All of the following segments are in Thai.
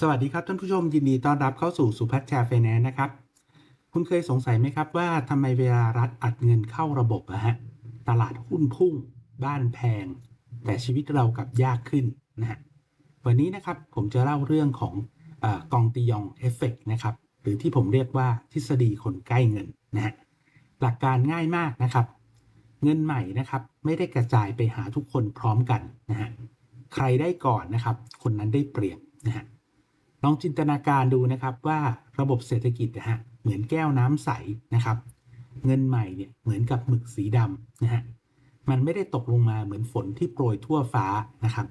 สวัสดีครับท่านผู้ชมยินดีต้อนรับเข้าสู่สุพัฒน์แชร์ไฟแนนซ์นะครับ คุณเคยสงสัยไหมครับว่าทำไมเวลารัฐอัดเงินเข้าระบบอะฮะตลาดหุ้นพุ่ง บ้านแพง แต่ชีวิตเรากลับยากขึ้นนะฮะวันนี้นะครับผมจะเล่าเรื่องของอกองติยองเอฟเฟกนะครับหรือที่ผมเรียกว่าทฤษฎีคนใกล้เงินนะฮะหลักการง่ายมากนะครับ เงินใหม่นะครับไม่ได้กระจายไปหาทุกคนพร้อมกันนะฮะใครได้ก่อนนะครับ คนนั้นได้เปรียบนะฮะ ลองจินตนาการดูนะครับว่าระบบเศรษฐกิจนะฮะเหมือนแก้วน้ำใสนะครับ เงินใหม่เนี่ยเหมือนกับหมึกสีดำนะฮะมันไม่ได้ตกลงมาเหมือนฝนที่โปรยทั่วฟ้านะครับ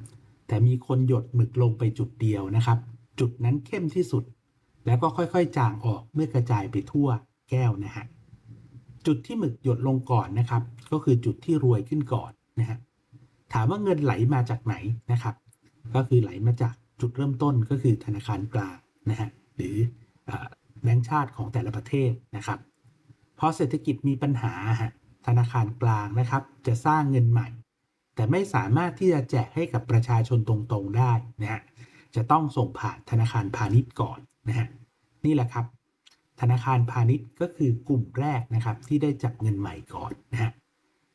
แต่มีคนหยดหมึกลงไปจุดเดียวนะครับ จุดนั้นเข้มที่สุด แล้วก็ค่อยๆ จางออกเมื่อกระจายไปทั่วแก้วนะฮะจุดที่หมึกหยดลงก่อนนะครับ ก็คือจุดที่รวยขึ้นก่อนนะฮะถามว่าเงินไหลมาจากไหนนะครับ ก็คือไหลมาจาก จุดเริ่มต้นก็คือธนาคารกลางนะฮะหรือแบงก์ชาติของแต่ละประเทศนะครับพอเศรษฐกิจมีปัญหาฮะธนาคารกลางนะครับ จะสร้างเงินใหม่ แต่ไม่สามารถที่จะแจกให้กับประชาชนตรงๆได้นะฮะจะต้องส่งผ่านธนาคารพาณิชย์ก่อนนะฮะนี่แหละครับ ธนาคารพาณิชย์ก็คือกลุ่มแรกนะครับที่ได้จับเงินใหม่ก่อนนะฮะ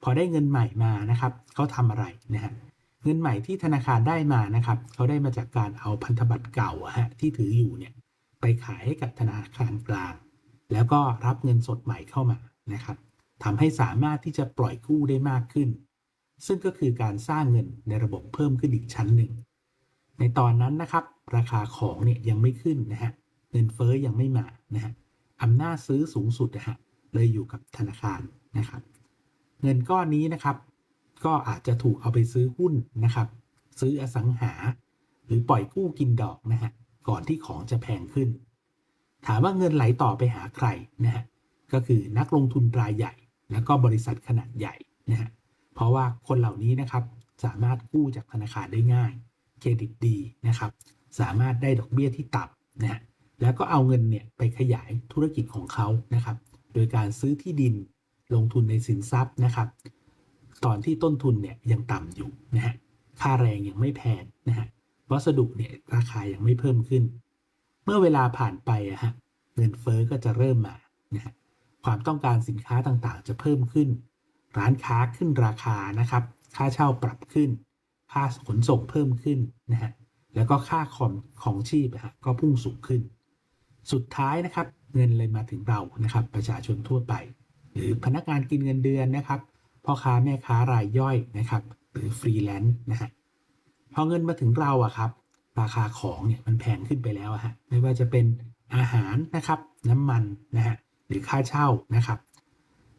พอได้เงินใหม่มานะครับเขาทำอะไรนะฮะเเงินใหม่ที่ธนาคารได้มานะครับเขาได้มาจากการเอาพันธบัตรเก่าฮะที่ถืออยู่เนี่ยไปขายให้กับธนาคารกลาง แล้วก็รับเงินสดใหม่เข้ามานะครับทำให้สามารถที่จะปล่อยกู้ได้มากขึ้น ซึ่งก็คือการสร้างเงินในระบบเพิ่มขึ้นอีกชั้นหนึ่ง ในตอนนั้นนะครับ ราคาของเนี่ยยังไม่ขึ้นนะฮะเงินเฟ้อยังไม่มานะฮะอำนาจซื้อสูงสุดนะฮะเลยอยู่กับธนาคารนะครับ เงินก้อนนี้นะครับ ก็อาจจะถูกเอาไปซื้อหุ้นนะครับ ซื้ออสังหา หรือปล่อยกู้กินดอกนะฮะก่อนที่ของจะแพงขึ้น ถามว่าเงินไหลต่อไปหาใครนะฮะก็คือนักลงทุนรายใหญ่ แล้วก็บริษัทขนาดใหญ่นะฮะเพราะว่าคนเหล่านี้นะครับสามารถกู้จากธนาคารได้ง่าย เครดิตดีนะครับ สามารถได้ดอกเบี้ยที่ต่ำนะฮะแล้วก็เอาเงินเนี่ยไปขยายธุรกิจของเขานะครับ โดยการซื้อที่ดินลงทุนในสินทรัพย์นะครับ ตอนที่ต้นทุนเนี่ยยังต่ำอยู่นะฮะค่าแรงยังไม่แพงนะฮะวัสดุเนี่ยราคายังไม่เพิ่มขึ้น เมื่อเวลาผ่านไปอะฮะเงินเฟอ้อก็จะเริ่มมานะฮะความต้องการสินค้าต่างๆ จะเพิ่มขึ้น ร้านค้าขึ้นราคานะครับ ค่าเช่าปรับขึ้น ค่าขนส่งเพิ่มขึ้นนะฮะแล้วก็ค่าของของชีพอะฮะก็พุ่งสูงขึ้น สุดท้ายนะครับ เงินเลยมาถึงเรานะครับ ประชาชนทั่วไป หรือพนักงานกินเงินเดือนนะครับ พ่อค้าแม่ค้ารายย่อยนะครับหรือฟรีแลนซ์นะฮะพอเงินมาถึงเราอะครับ ราคาของเนี่ยมันแพงขึ้นไปแล้วฮะไม่ว่าจะเป็นอาหารนะครับ น้ำมันนะฮะหรือค่าเช่านะครับ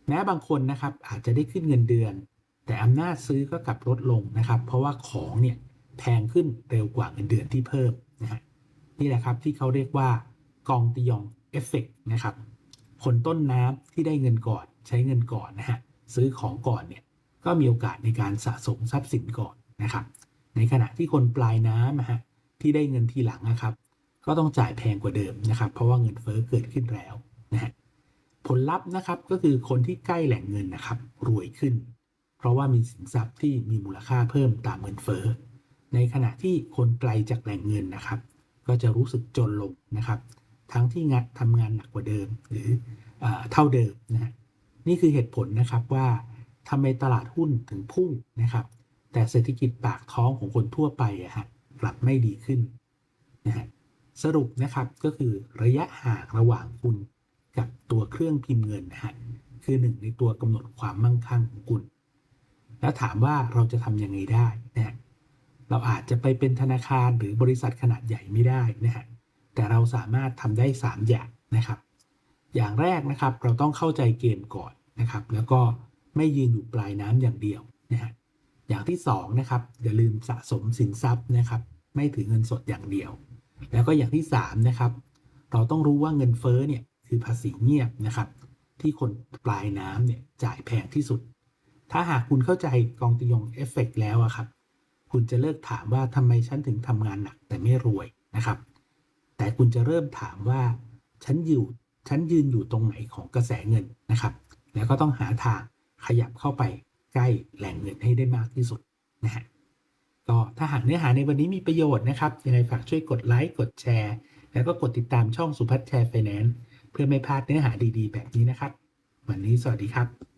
แม้บางคนนะครับอาจจะได้ขึ้นเงินเดือน แต่อำนาจซื้อก็กลับลดลงนะครับ เพราะว่าของเนี่ยแพงขึ้นเร็วกว่าเงินเดือนที่เพิ่มนะฮะนี่แหละครับที่เขาเรียกว่ากองติยองเอฟเฟกนะครับ คนต้นน้ำที่ได้เงินก่อนใช้เงินก่อนนะฮะ ซื้อของก่อนเนี่ยก็มีโอกาสในการสะสมทรัพย์สินก่อนนะครับ ในขณะที่คนปลายน้ำฮะที่ได้เงินทีหลังนะครับ ก็ต้องจ่ายแพงกว่าเดิมนะครับ เพราะว่าเงินเฟ้อเกิดขึ้นแล้วนะฮะผลลัพธ์นะครับก็คือคนที่ใกล้แหล่งเงินนะครับ รวยขึ้น เพราะว่ามีสินทรัพย์ที่มีมูลค่าเพิ่มตามเงินเฟ้อในขณะที่คนไกลจากแหล่งเงินนะครับ ก็จะรู้สึกจนลงนะครับ ทั้งที่งานทำงานหนักกว่าเดิมหรือเออเท่าเดิมนะฮะ นี่คือเหตุผลนะครับว่าทำไมตลาดหุ้นถึงพุ่งนะครับ แต่เศรษฐกิจปากท้องของคนทั่วไปอะฮะกลับไม่ดีขึ้นนะฮะสรุปนะครับก็คือระยะห่างระหว่างคุณกับตัวเครื่องพิมพ์เงินนะฮะคือหนึ่งในตัวกำหนดความมั่งคั่งของคุณ แล้วถามว่าเราจะทำยังไงได้นะฮะเราอาจจะไปเป็นธนาคารหรือบริษัทขนาดใหญ่ไม่ได้นะฮะแต่เราสามารถทำได้ 3 อย่างนะครับ อย่างแรกนะครับ เราต้องเข้าใจเกมก่อนนะครับ แล้วก็ไม่ยืนอยู่ปลายน้ำอย่างเดียวนะฮะอย่างที่2นะครับอย่าลืมสะสมสินทรัพย์นะครับ ไม่ถือเงินสดอย่างเดียว แล้วก็อย่างที่3นะครับเราต้องรู้ว่าเงินเฟ้อเนี่ยคือภาษีเงียบนะครับ ที่คนปลายน้ำเนี่ยจ่ายแพงที่สุด ถ้าหากคุณเข้าใจกองติยงเอฟเฟกแล้วอะครับ คุณจะเลิกถามว่าทำไมฉันถึงทำงานหนักแต่ไม่รวยนะครับ แต่คุณจะเริ่มถามว่าฉันอยู่ ฉันยืนอยู่ตรงไหนของกระแสเงินนะครับ แล้วก็ต้องหาทางขยับเข้าไปใกล้แหล่งเงินให้ได้มากที่สุดนะฮะก็ถ้าหากเนื้อหาในวันนี้มีประโยชน์นะครับยังไงฝากช่วยกดไลค์กดแชร์ แล้วก็กดติดตามช่องสุพัฒน์แชร์ไฟแนนซ์เพื่อไม่พลาดเนื้อหาดีๆ แบบนี้นะครับ วันนี้สวัสดีครับ